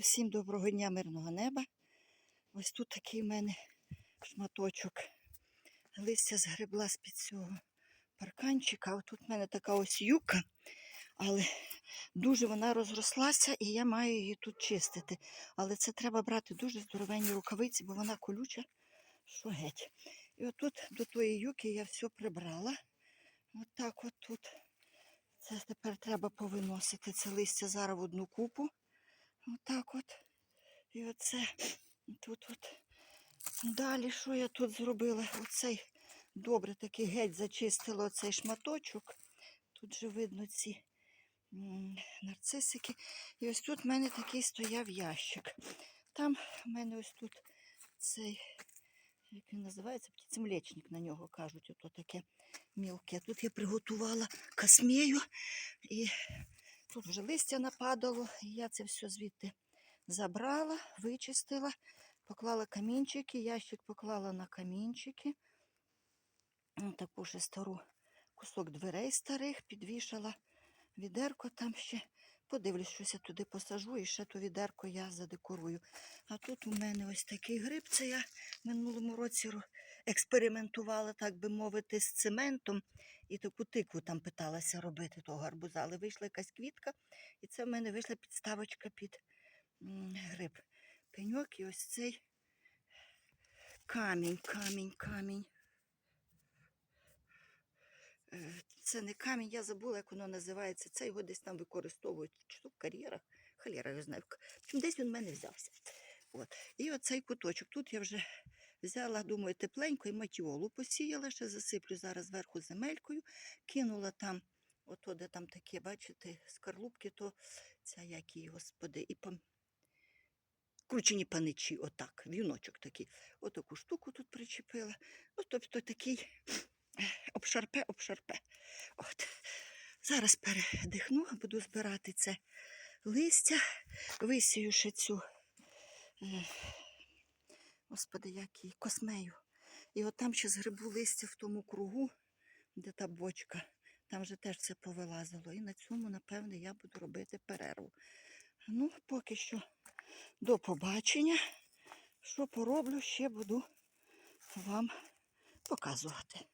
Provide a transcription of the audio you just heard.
Всім доброго дня, мирного неба. Ось тут такий в мене шматочок листя згребла з-під цього парканчика. Ось тут в мене така ось юка, але дуже вона розрослася і я маю її тут чистити. Але це треба брати дуже здоровенні рукавиці, бо вона колюча, що геть. І отут до тої юки я все прибрала. Отак от тут. Це тепер треба повиносити це листя зараз в одну купу. Отак от. І оце тут от. Далі, що я тут зробила? Оцей добре такий геть зачистила оцей шматочок. Тут же видно ці нарцисики. І ось тут в мене такий стояв ящик. Там в мене ось тут цей, як він називається, птицемлечник на нього кажуть, ото таке мілке. Тут я приготувала касмію і Тут вже листя нападало, і я це все звідти забрала, вичистила, поклала камінчики, ящик поклала на камінчики. Таку ще стару кусок дверей старих підвішала. Відерко там ще. Подивлюсь, щось я туди посажу і ще то відерко я задекорую. А тут у мене ось такий гриб. Це я в минулому році експериментувала, так би мовити, з цементом. І таку тикву там питалася робити того гарбуза. Але вийшла якась квітка, і це в мене вийшла підставочка під гриб. Пеньок і ось цей камінь, камінь, камінь. Е, Це не камінь, я забула, як воно називається. Це його десь там використовують чи то в кар'єрах. Халєра, я знаю. Десь він в мене взявся. От. І оцей куточок. Тут я вже взяла, думаю, тепленько і матіолу посіяла, ще засиплю зараз зверху земелькою, кинула там, ото де там такі, бачите, скарлупки, то ця як її, господи, і пам... кручені паничі, отак, віночок такий. Отаку штуку тут причепила. Ну, тобто такий обшарпе, обшарпе. От. Зараз передихну, буду збирати це листя, висію ще цю, е, господи, як її, космею. І от там ще згребу листя в тому кругу, де та бочка. Там вже теж все повилазило. І на цьому, напевне, я буду робити перерву. Ну, поки що до побачення. Що пороблю, ще буду вам показувати.